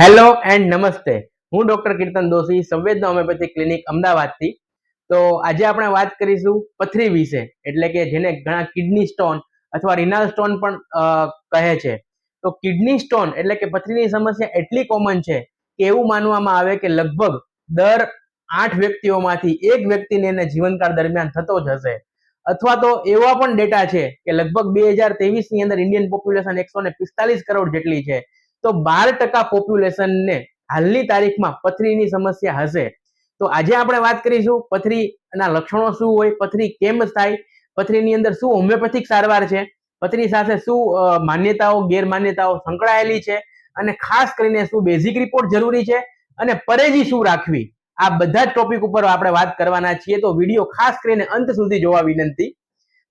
Hello and નમસ્તે હું doctor કીર્તન દોશી, સંવેદના હોમિયોપેથી ક્લિનિક અમદાવાદથી. તો આજે આપણે વાત કરીશું પથરી વિશે, એટલે કે જેને ઘણા કિડની સ્ટોન અથવા રિનાલ સ્ટોન પણ કહે છે. તો કિડની સ્ટોન એટલે કે પથરીની સમસ્યા એટલી કોમન છે કે એવું માનવામાં આવે કે લગભગ દર આઠ વ્યક્તિઓમાંથી એક વ્યક્તિને એને જીવનકાળ દરમિયાન થતો જ હશે. અથવા તો એવા પણ ડેટા છે કે લગભગ બે હજારની અંદર ઇન્ડિયન પોપ્યુલેશન એકસો ને પિસ્તાલીસ કરોડ જેટલી છે. તો બાર ટકા પોપ્યુલેશનને હાલની તારીખમાં પથરીની સમસ્યા હશે. તો આજે આપણે વાત કરીશું પથરીના લક્ષણો શું હોય, પથરી કેમ થાય, પથરીની અંદર શું હોમિયોપેથિક સારવાર છે, પથરી સાથે શું માન્યતાઓ, ગેરમાન્યતાઓ સંકળાયેલી છે અને ખાસ કરીને શું બેઝિક રિપોર્ટ જરૂરી છે અને પરેજી શું રાખવી. આ બધા જ ટોપિક ઉપર આપણે વાત કરવાના છીએ. તો વીડિયો ખાસ કરીને અંત સુધી જોવા વિનંતી.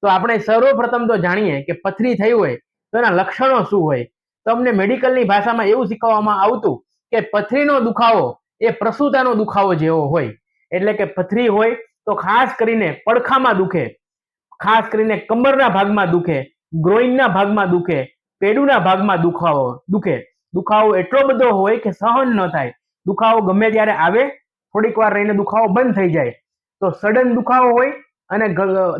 તો આપણે સર્વપ્રથમ તો જાણીએ કે પથરી થઈ હોય તો એના લક્ષણો શું હોય તમને મેડિકલની ભાષામાં એવું શીખવવામાં આવતું કે પથરીનો દુખાવો એ પ્રસૂતાનો દુખાવો જેવો હોય. એટલે કે પથરી હોય તો ખાસ કરીને પડખામાં દુખે, ખાસ કરીને કમરના ભાગમાં દુખે ગ્રોઈનના ભાગમાં દુખે, પેડુના ભાગમાં દુખાવો દુખે. દુખાવો એટલો બધો હોય કે સહન ન થાય. દુખાવો ગમે ત્યારે આવે, થોડીક વાર રહીને દુખાવો બંધ થઈ જાય. તો સડન દુખાવો હોય અને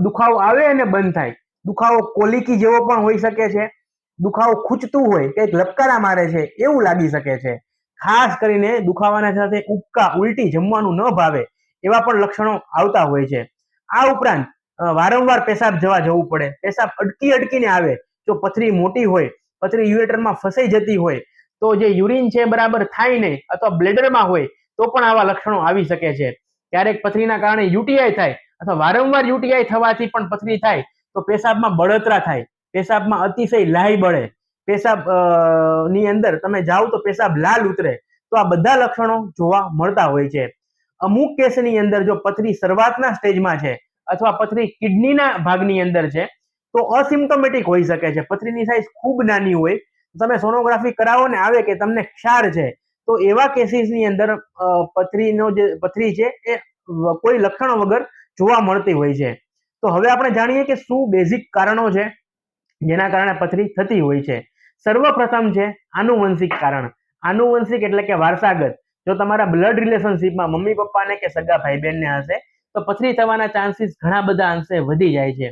દુખાવો આવે અને બંધ થાય. દુખાવો કોલિકી જેવો પણ હોઈ શકે છે. દુખાવો ખૂંચતું હોય કંઈક લપકારા મારે છે, એવું લાગી શકે છે. ખાસ કરીને દુખાવાના સાથે ઉબકા, ઉલટી, જમવાનું ન ભાવે એવા પણ લક્ષણો આવતા હોય છે. આ ઉપરાંત વારંવાર પેશાબ જવા જવું પડે. પેશાબ અટકી અટકીને આવે. જો પથરી મોટી હોય, પથરી યુરેટરમાં ફસાઈ જતી હોય, તો જે યુરિન છે બરાબર થાય નહીં અથવા બ્લેડરમાં હોય, તો પણ આવા લક્ષણો આવી શકે છે. ક્યારેક પથરીના કારણે યુટીઆઈ થાય અથવા વારંવાર યુટીઆઈ થવાથી પણ પથરી થાય, તો પેશાબમાં બળતરા થાય. પેશાબમાં અતિશય લાહી બળે. પેશાબની અંદર તમે જાઓ તો પેશાબ લાલ ઉતરે. તો આ બધા લક્ષણો જોવા મળતા હોય છે. અમુક કેસની અંદર જો પથરી શરૂઆતના સ્ટેજમાં છે અથવા પથરી કિડનીના ભાગની અંદર છે, તો અસિમ્ટોમેટિક હોઈ શકે છે. પથરીની સાઇઝ ખૂબ નાની હોય. તમે સોનોગ્રાફી કરાવો ને આવે કે તમને ક્ષાર છે, તો એવા કેસીસની અંદર પથરીનો જે, પથરી છે એ કોઈ લક્ષણો વગર જોવા મળતી હોય છે. તો હવે આપણે જાણીએ કે શું બેઝિક કારણો છે. જેના કારણે પથરી થતી હોય છે. સર્વપ્રથમ છે આનુવંશિક કારણ. આનુવંશિક એટલે કે વારસાગત. જો તમારા બ્લડ રિલેશનશીપમાં મમ્મી પપ્પાને કે સગા ભાઈ બહેનને હશે, તો પથરી થવાના ચાન્સીસ ઘણા બધા અંશે વધી જાય છે.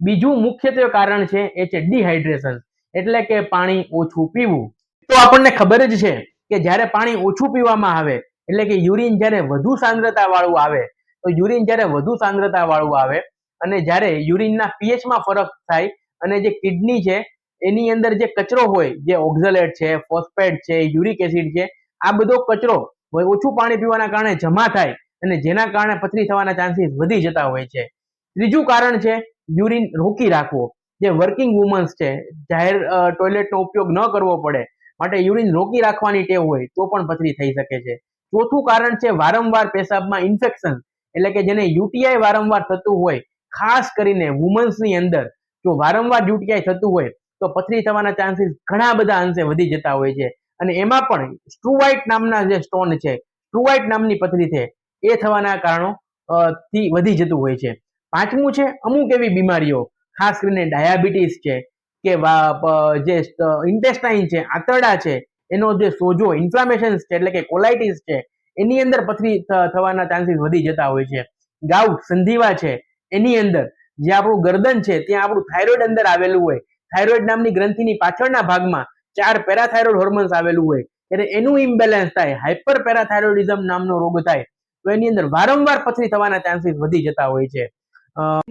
બીજું મુખ્યત્વે કારણ છે, એ છે ડિહાઇડ્રેશન એટલે કે પાણી ઓછું પીવું. તો આપણને ખબર જ છે કે જ્યારે પાણી ઓછું પીવામાં આવે, એટલે કે યુરિન જ્યારે વધુ સાંદ્રતા વાળું આવે, તો યુરિન જ્યારે વધુ સાંદ્રતા વાળું આવે, અને જ્યારે યુરિનના પીએચમાં ફરક થાય અને જે કિડની છે, એની અંદર જે કચરો હોય, જે ઓક્ઝલેટ છે ફોસ્ફેટ છે યુરિક એસિડ છે, આ બધો કચરો ઓછું પાણી પીવાના કારણે જમા થાય અને જેના કારણે પથરી થવાના ચાન્સીસ વધી જતા હોય છે. ત્રીજું કારણ છે યુરિન રોકી રાખવો. જે વર્કિંગ વુમન્સ છે, જાહેર ટોયલેટનો ઉપયોગ ન કરવો પડે, માટે યુરિન રોકી રાખવાની ટેવ હોય, તો પણ પથરી થઈ શકે છે. ચોથું કારણ છે, વારંવાર પેશાબમાં ઇન્ફેક્શન એટલે કે જેને યુટીઆઈ વારંવાર થતું હોય, ખાસ કરીને વુમન્સની અંદર જો વારંવાર યુટીઆઈ થતું હોય, તો પથરી થવાના ચાન્સીસ ઘણા બધા અંશે વધી જતા હોય છે. અને એમાં પણ સ્ટ્રુવાઇટ નામના જે સ્ટોન છે સ્ટ્રુવાઇટ નામની પથરી છે, એ થવાના કારણો થી વધી જતું હોય છે. પાંચમું છે, અમુક એવી બીમારીઓ, ખાસ કરીને ડાયાબિટીસ છે, કે જે ઇન્ટેસ્ટાઇન છે, આંતરડા છે, એનો જે સોજો ઇન્ફ્લામેશન છે, એટલે કે કોલાઇટીસ છે, એની અંદર પથરી થવાના ચાન્સીસ વધી જતા હોય છે. ગાઉટ સંધિવા છે, એની અંદર જે આપણું ગરદન છે, ત્યાં આપણું થાઇરોઇડ અંદર આવેલું હોય. થાઇરોઇડ નામની ગ્રંથિની પાછળના ભાગમાં ચાર પેરાથાઇરોઇડ હોર્મોન્સ આવેલું હોય. એટલે એનું ઇમ્બેલેન્સ થાય હાઇપર પેરાથાઇરોઇડિઝમ નામનો રોગ થાય. તો એની અંદર વારંવાર પથરી થવાના ચાન્સીસ વધી જતા હોય છે.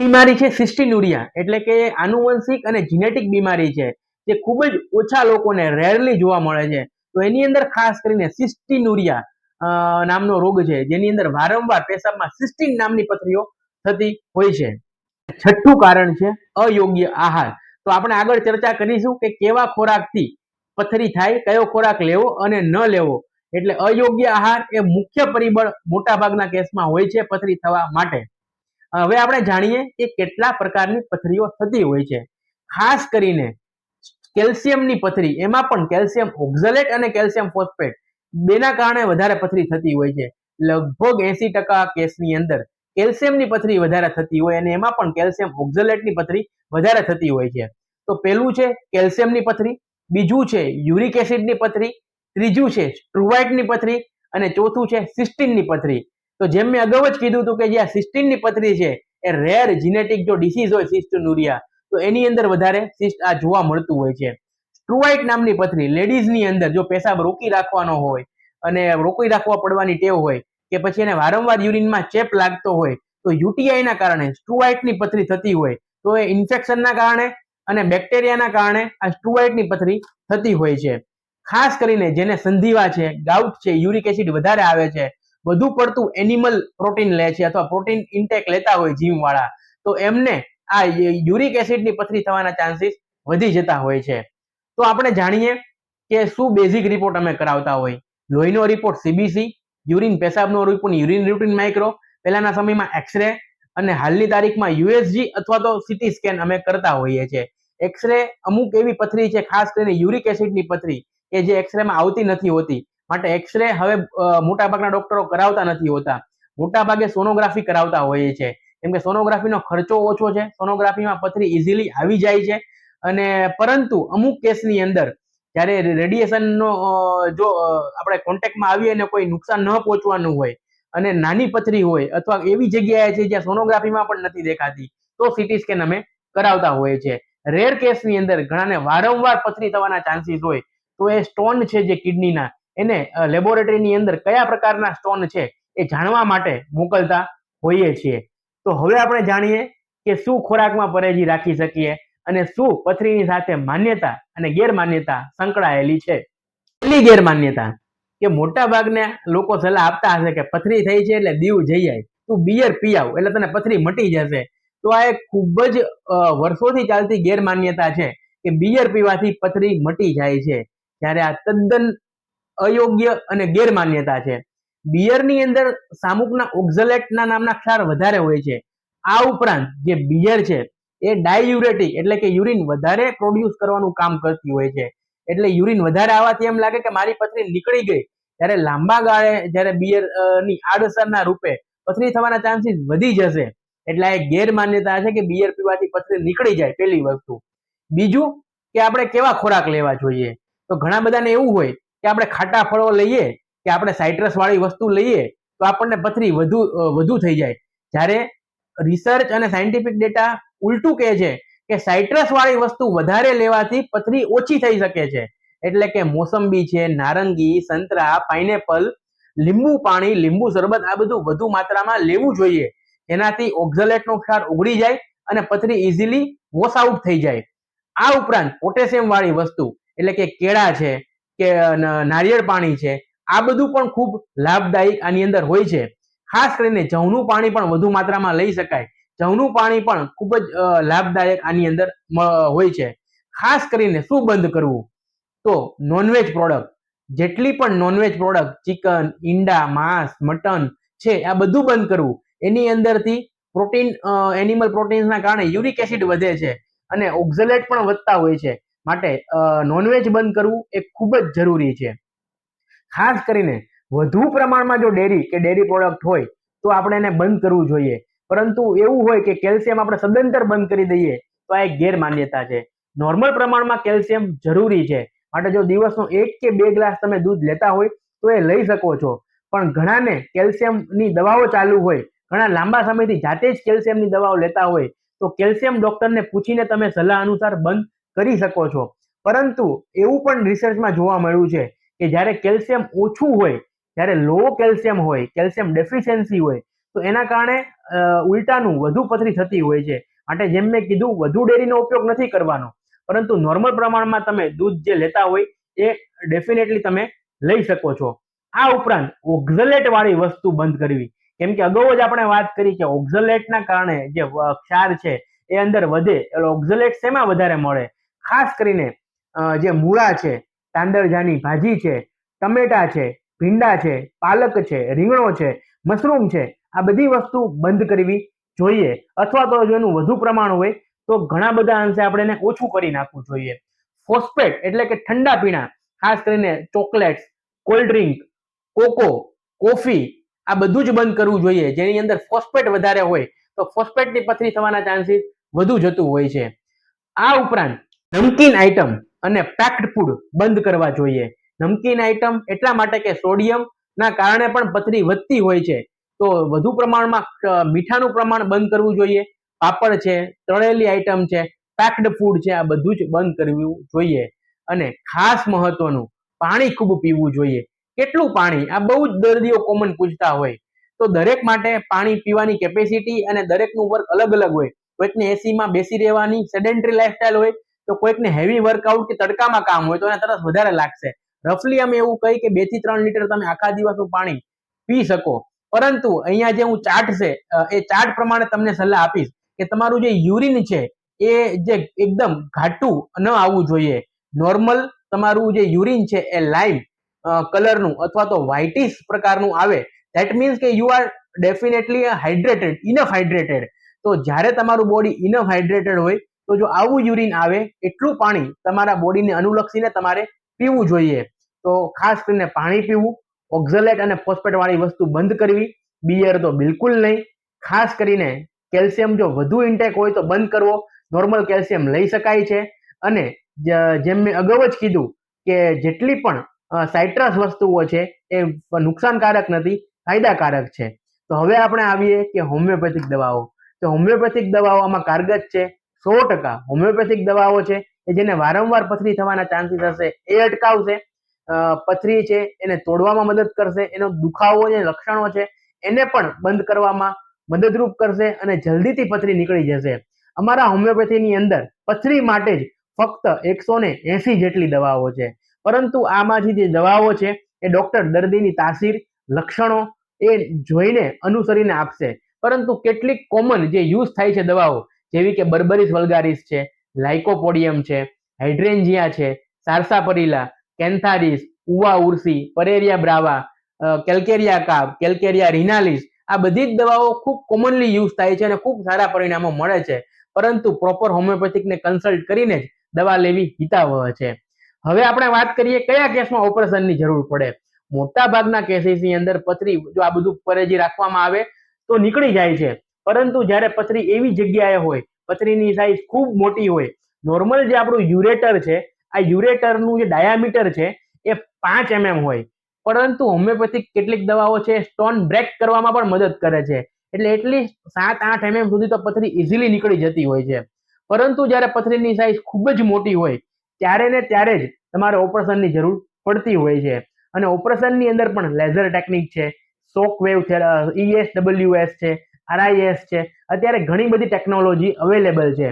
બીમારી છે સિસ્ટિનુરિયા એટલે કે આનુવંશિક અને જીનેટિક બીમારી છે, જે ખૂબ જ ઓછા લોકોને રેરલી જોવા મળે છે. તો એની અંદર ખાસ કરીને સિસ્ટિનુરિયા નામનો રોગ છે, જેની અંદર વારંવાર પેશાબમાં સિસ્ટિન નામની પથરીઓ થતી હોય છે. છઠ્ઠું કારણ છે અયોગ્ય આહાર. તો આપણે આગળ ચર્ચા કરીશું કે કેવા ખોરાકથી પથરી થાય, કયો ખોરાક લેવો અને ન લેવો. એટલે અયોગ્ય આહાર એ મુખ્ય પરિબળ મોટાભાગના કેસમાં હોય છે પથરી થવા માટે. હવે આપણે જાણીએ કે કેટલા પ્રકારની પથરીઓ થતી હોય છે. ખાસ કરીને કેલ્શિયમની પથરી, એમાં પણ કેલ્શિયમ ઓક્ઝલેટ અને કેલ્શિયમ ફોસ્ફેટ, બેના કારણે વધારે પથરી થતી હોય છે. લગભગ એસી ટકા કેસની અંદર. કેલ્શિયમની પથરી વધારે થતી હોય અને એમાં પણ કેલ્શિયમ ઓક્ઝલેટની પથરી વધારે થતી હોય છે. તો પહેલું છે કેલ્શિયમની પથરી, બીજું છે યુરિક એસિડની પથરી, ત્રીજું છે સ્ટ્રુવાઇટની પથરી અને ચોથું છે સિસ્ટીનની પથરી. તો જેમ મેં અગાઉ જ કીધું હતું કે જે આ સિસ્ટીનની પથરી છે એ રેર જીનેટિક જો ડિસીઝ હોય સિસ્ટોનુરિયા, તો એની અંદર વધારે સિસ્ટ આ જોવા મળતું હોય છે. સ્ટ્રુવાઇટ નામની પથરી, લેડીઝની અંદર જો પેશાબ રોકી રાખવાનો હોય અને રોકી રાખવા પડવાની ટેવ હોય કે પછી એને વારંવાર યુરિનમાં ચેપ લાગતો હોય, તો યુટીઆઈના કારણે સ્ટુઆઇટની પથરી થતી હોય, તો એ ઇન્ફેક્શનના કારણે અને બેક્ટેરિયાના કારણે આ સ્ટુઆઇટની પથરી થતી હોય છે. ખાસ કરીને જેને સંધિવા છે, ગાઉટ છે, યુરિક એસિડ વધારે આવે છે, વધુ પડતું એનિમલ પ્રોટીન લે છે અથવા પ્રોટીન ઇન્ટેક લેતા હોય જીમ વાળા તો એમને આ યુરિક એસિડની પથરી થવાના ચાન્સીસ વધી જતા હોય છે. તો આપણે જાણીએ કે શું બેઝિક રિપોર્ટ અમે કરાવતા હોય. લોહીનો રિપોર્ટ સીબીસી યુરિન પેશાબનો રિપોર્ટ યુરિન રૂટીન માઇક્રો પહેલાના સમયમાં એક્સરે અને હાલની તારીખમાં યુએસજી અથવા તો સીટી સ્કેન અમે કરતા હોઈએ છીએ. એક્સરે અમુક એવી પથરી છે, ખાસ કરીને યુરિક એસિડની પથરી, કે જે એક્સરેમાં આવતી નથી હોતી. માટે એક્સરે હવે મોટાભાગના ડોક્ટરો કરાવતા નથી હોતા. મોટાભાગે સોનોગ્રાફી કરાવતા હોઈએ છે કેમ કે સોનોગ્રાફીનો ખર્ચો ઓછો છે. સોનોગ્રાફીમાં પથરી ઇઝીલી આવી જાય છે. અને પરંતુ અમુક કેસની અંદર જ્યારે રેડિયેશનનો જો આપણે કોન્ટેક્ટમાં આવીએ અને કોઈ નુકસાન ન પહોંચવાનું હોય અને નાની પથરી હોય અથવા એવી જગ્યાએ છે જ્યાં સોનોગ્રાફીમાં પણ નથી દેખાતી, તો સિટી સ્કેન અમે કરાવતા હોઈએ છીએ. રેર કેસની અંદર ઘણાને વારંવાર પથરી થવાના ચાન્સીસ હોય, તો એ સ્ટોન છે જે કિડનીના એને લેબોરેટરીની અંદર કયા પ્રકારના સ્ટોન છે એ જાણવા માટે મોકલતા હોઈએ છીએ. તો હવે આપણે જાણીએ કે શું ખોરાકમાં પરેજી રાખી શકીએ અને શું પથરીની સાથે માન્યતા અને ગેરમાન્યતા સંકળાયેલી છે? પહેલી ગેરમાન્યતા? કે મોટા ભાગને લોકો સલાહ આપતા હશે કે પથરી થઈ છે એટલે દીવ જઈ જાય તું બિયર પી આવ એટલે તને પથરી મટી જશે. તો આ એક ખૂબ જ વર્ષોથી ચાલતી ગેરમાન્યતા છે કે બિયર પીવાથી પથરી મટી જાય છે. જ્યારે આ તદ્દન અયોગ્ય અને ગેરમાન્યતા છે. બિયરની અંદર સામુકના ઓક્ઝલેટના નામના ક્ષાર વધારે હોય છે. આ ઉપરાંત જે બિયર છે એ ડાયુરેટિક એટલે કે યુરિન વધારે પ્રોડ્યુસ કરવાનું કામ કરતી હોય છે. એટલે યુરિન વધારે આવવાથી એમ લાગે કે મારી પથરી નીકળી ગઈ. ત્યારે લાંબા ગાળે જ્યારે બિયરની આડઅસરના રૂપે પથરી થવાના ચાન્સીસ વધી જશે. એટલે આ ગેરમાન્યતા છે કે બિયર પીવાથી પથરી નીકળી જાય પહેલી વસ્તુ. બીજું કે આપણે કેવા ખોરાક લેવા જોઈએ? તો ઘણા બધાને એવું હોય કે આપણે ખાટા ફળો લઈએ, કે આપણે સાઇટ્રસ વાળી વસ્તુ લઈએ, તો આપણને પથરી વધુ વધુ થઈ જાય. જ્યારે રિસર્ચ અને સાયન્ટિફિક ડેટા ઉલટું કહે છે કે સાઇટ્રસ વાળી વસ્તુ વધારે લેવાથી પથરી ઓછી થઈ શકે છે. એટલે કે મોસંબી છે, નારંગી, સંતરા, પાઇનેપલ, લીંબુ પાણી, લીંબુ શરબત આ બધું વધુ માત્રામાં લેવું જોઈએ. એનાથી ઓક્ઝલેટનો ક્ષાર ઉગડી જાય અને પથરી ઇઝીલી વોશ આઉટ થઈ જાય. આ ઉપરાંત પોટેશિયમ વાળી વસ્તુ એટલે કે કેળા છે કે નારિયેળ પાણી છે, આ બધું પણ ખૂબ લાભદાયી આની અંદર હોય છે. ખાસ કરીને જવનું પાણી પણ વધુ માત્રામાં લઈ શકાય. જવનું પાણી પણ ખૂબ જ લાભદાયક આની અંદર હોય છે. ખાસ કરીને શું બંધ કરવું? તો નોનવેજ પ્રોડક્ટ જેટલી પણ નોનવેજ પ્રોડક્ટ ચિકન ઈંડા, માંસ, મટન છે, આ બધું બંધ કરવું. એની અંદરથી પ્રોટીન એનિમલ પ્રોટીન્સના કારણે યુરિક એસિડ વધે છે અને ઓક્ઝલેટ પણ વધતા હોય છે. માટે નોનવેજ બંધ કરવું એ ખૂબ જ જરૂરી છે. ખાસ કરીને વધુ પ્રમાણમાં જો ડેરી કે ડેરી પ્રોડક્ટ હોય, તો આપણે એને બંધ કરવું જોઈએ. પરંતુ એવું હોય કે કેલ્શિયમ આપણે સદંતર બંધ કરી દઈએ તો આ એક ગેરમાન્યતા છે. નોર્મલ પ્રમાણમાં કેલ્શિયમ જરૂરી છે. માટે જો દિવસનો એક કે બે ગ્લાસ તમે દૂધ લેતા હોય તો એ લઈ શકો છો. પણ ઘણાને કેલ્શિયમની દવાઓ ચાલુ હોય, ઘણા લાંબા સમયથી જાતે જ કેલ્શિયમની દવાઓ લેતા હોય, તો કેલ્શિયમ ડોક્ટરને પૂછીને તમે સલાહ અનુસાર બંધ કરી શકો છો. પરંતુ એવું પણ રિસર્ચમાં જોવા મળ્યું છે કે જ્યારે કેલ્શિયમ ઓછું હોય, જ્યારે લો કેલ્શિયમ હોય, કેલ્શિયમ ડેફિશિયન્સી હોય, તો એના કારણે ઉલટાનું વધુ પથરી થતી હોય છે. માટે જેમ મેં કીધું, વધુ ડેરીનો ઉપયોગ નથી કરવાનો. પરંતુ નોર્મલ પ્રમાણમાં તમે દૂધ જે લેતા હોય, એ ડેફિનેટલી તમે લઈ શકો છો. આ ઉપરાંત ઓક્ઝલેટ વાળી વસ્તુ બંધ કરવી. કેમ કે અગાઉ જ આપણે વાત કરી કે ઓક્ઝલેટના કારણે જે ક્ષાર છે, એ અંદર વધે. એટલે ઓક્ઝલેટ શેમાં વધારે મળે? ખાસ કરીને જે મૂળા છે, તાંદરજાની ભાજી છે, ટમેટા છે, ભીંડા છે, પાલક છે, રીંગણો છે, મશરૂમ છે આ બધી વસ્તુ બંધ કરવી જોઈએ. અથવા તો જો એનું વધુ પ્રમાણ હોય, તો ઘણા બધા અંશે આપણે એને ઓછું કરી નાખવું જોઈએ. ફોસ્ફેટ એટલે કે ઠંડા પીણા, ખાસ કરીને chocolates cold drink cocoa coffee આ બધું જ બંધ કરવું જોઈએ. જેની અંદર ફોસ્ફેટ વધારે હોય, તો ફોસ્ફેટની પથરી થવાના ચાન્સીસ વધુ જતું હોય છે. આ ઉપરાંત, નમકીન આઇટમ અને પેક્ડ ફૂડ બંધ કરવા જોઈએ. નમકીન આઇટમ એટલા માટે કે સોડિયમ ના કારણે પણ પથરી વધતી હોય છે. તો વધુ પ્રમાણમાં મીઠાનું પ્રમાણ બંધ કરવું જોઈએ. પાપડ છે, તળેલી આઈટમ છે પેક્ડ ફૂડ છે, આ બધું જ બંધ કરવું જોઈએ. અને ખાસ મહત્વનું, પાણી ખૂબ પીવું જોઈએ. કેટલું પાણી? આ બહુ જ દર્દીઓ કોમન પૂછતા હોય. તો દરેક માટે પાણી પીવાની કેપેસિટી અને દરેકનું વર્ક અલગ અલગ હોય. કોઈકને એસીમાં બેસી રહેવાની સેડેન્ટરી લાઈફસ્ટાઈલ હોય, તો કોઈકને હેવી વર્કઆઉટ કે તડકામાં કામ હોય, તો એને તરફ વધારે લાગશે. રફલી અમે એવું કહી કે બેથી ત્રણ લીટર તમે આખા દિવસનું પાણી પી શકો. પરંતુ અહીંયા જે હું ચાર્ટ છે એ ચાર્ટ પ્રમાણે તમને સલાહ આપીશ કે તમારું જે યુરિન છે, એ જે એકદમ ઘાટું ન આવવું જોઈએ. નોર્મલ તમારું જે યુરિન છે, એ લાઈમ કલરનું અથવા તો વ્હાઇટિશ પ્રકારનું આવે. ધેટ મીન્સ કે you are definitely hydrated enough hydrated તો જ્યારે તમારું બોડી ઇનફ હાઇડ્રેટેડ હોય, તો જો આવું યુરિન આવે, એટલું પાણી તમારા બોડીને અનુલક્ષીને તમારે પીવું જોઈએ. તો ખાસ કરીને પાણી પીવું ઓક્ઝલેટ અને ફોસ્ફેટ વાળી વસ્તુ બંધ કરવી બિયર તો બિલકુલ નહીં. ખાસ કરીને કેલ્શિયમ જો વધુ ઇન્ટેક હોય તો બંધ કરવો નોર્મલ કેલ્શિયમ લઈ શકાય છે. અને જેમ મેં અગાઉ જ કીધું કે જેટલી પણ સાઇટ્રસ વસ્તુઓ છે એ નુકસાનકારક નથી, ફાયદાકારક છે. તો હવે આપણે આવીએ કે હોમિયોપેથિક દવાઓ. તો હોમિયોપેથિક દવાઓ આમાં કારગત છે સો ટકા. હોમિયોપેથિક દવાઓ છે એ જેને વારંવાર પથરી થવાના ચાન્સીસ હશે એ અટકાવશે. પથરી છે, એને તોડવામાં મદદ કરશે, એનો દુખાવો જે લક્ષણો છે, એને પણ બંધ કરવામાં મદદરૂપ કરશે અને જલ્દીથી પથરી નીકળી જશે. અમારા હોમિયોપેથીની અંદર પથરી માટે જ ફક્ત એકસો ને એસી જેટલી દવાઓ છે. પરંતુ આમાંથી જે દવાઓ છે, એ ડોક્ટર દર્દીની તાસીર, લક્ષણો એ જોઈને અનુસરીને આપશે. પરંતુ કેટલીક કોમન જે યુઝ થાય છે દવાઓ, જેવી કે બર્બરિસ વલ્ગારિસ છે, લાઇકોપોડિયમ છે, હાઇડ્રેન્જિયા છે, સારસાપરીલા કેન્થારિસ uva ursi, pareira brava calcarea કાપ કેલ્કેરિયા રિનાલિસ આ બધી જ દવાઓ ખૂબ કોમનલી યુઝ થાય છે અને ખૂબ સારા પરિણામો મળે છે. પરંતુ પ્રોપર હોમિયોપેથિકને કન્સલ્ટ કરીને જ દવા લેવી હિતાવહ છે. હવે આપણે વાત કરીએ કયા કેસમાં ઓપરેશનની જરૂર પડે. મોટા ભાગના કેસીસની અંદર પથરી જો આ બધું પરેજી રાખવામાં આવે તો નીકળી જાય છે. પરંતુ જ્યારે પથરી એવી જગ્યાએ હોય, પથરીની સાઈઝ ખૂબ મોટી હોય નોર્મલ જે આપણું યુરેટર છે આ યુરેટરનું જે ડાયામીટર છે, એ પાંચ એમએમ હોય. પરંતુ હોમિયોપેથિક કેટલીક દવાઓ છે સ્ટોન બ્રેક કરવામાં પણ મદદ કરે છે. એટલે એટલી સાત આઠ એમએમ સુધી તો પથરી ઇઝીલી નીકળી જતી હોય છે. પરંતુ જ્યારે પથરીની સાઈઝ ખૂબ જ મોટી હોય, ત્યારે ને ત્યારે જ તમારે ઓપરેશનની જરૂર પડતી હોય છે. અને ઓપરેશનની અંદર પણ લેઝર ટેકનિક છે શોક વેવ ઈએસ ડબલ્યુએસ છે આરઆઈએસ છે, અત્યારે ઘણી બધી ટેકનોલોજી અવેલેબલ છે.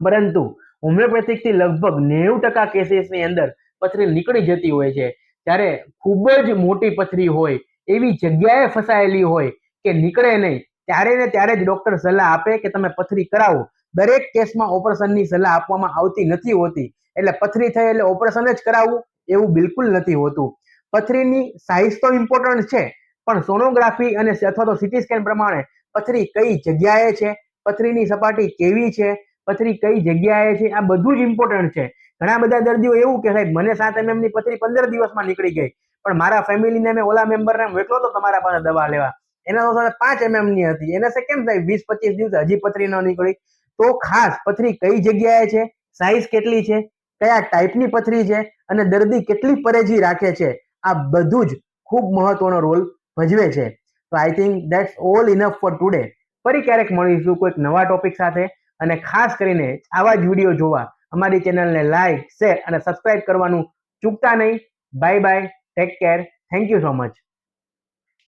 પરંતુ હોમિયોપેથિકથી લગભગ નેવું ટકા કેસીસની અંદર પથરી નીકળી જતી હોય છે. ત્યારે ખૂબ જ મોટી પથરી હોય, એવી જગ્યાએ ફસાયેલી હોય કે નીકળે નહીં, ત્યારે ને ત્યારે જ ડોક્ટર સલાહ આપે કે તમે પથરી કરાવો. દરેક કેસમાં ઓપરેશનની સલાહ આપવામાં આવતી નથી હોતી. એટલે પથરી થઈ એટલે ઓપરેશન જ કરાવવું એવું બિલકુલ નથી હોતું. પથરીની સાઇઝ તો ઇમ્પોર્ટન્ટ છે, પણ સોનોગ્રાફી અને અથવા તો સિટી સ્કેન પ્રમાણે પથરી કઈ જગ્યાએ છે? પથરીની સપાટી કેવી છે? પથરી કઈ જગ્યાએ છે, આ બધું જ ઇમ્પોર્ટન્ટ છે. ઘણા બધા દર્દીઓ એવું કે સાહેબ, મને સાત એમએમની પથરી પંદર દિવસમાં નીકળી ગઈ, પણ મારા ફેમિલીને મેં ઓલા મેમ્બરને મોકલો તો તમારા પાસે દવા લેવા. એના તો પાંચ એમએમની હતી. એને કેમ થાય? વીસ, પચીસ દિવસે હજી પથરી ન નીકળી. તો ખાસ પથરી કઈ જગ્યાએ છે? સાઇઝ કેટલી છે? કયા ટાઈપની પથરી છે? અને દર્દી કેટલી પરેજી રાખે છે? આ બધું જ ખૂબ મહત્વનો રોલ ભજવે છે. તો I think that's all enough for today ફરી ક્યારેક મળીશું કોઈક નવા ટોપિક સાથે. અને ખાસ કરીને આવા જ વીડિયો જોવા અમારી ચેનલને લાઈક શેર અને સબસ્ક્રાઇબ કરવાનું ચૂકતા નહીં. Bye bye take care thank you so much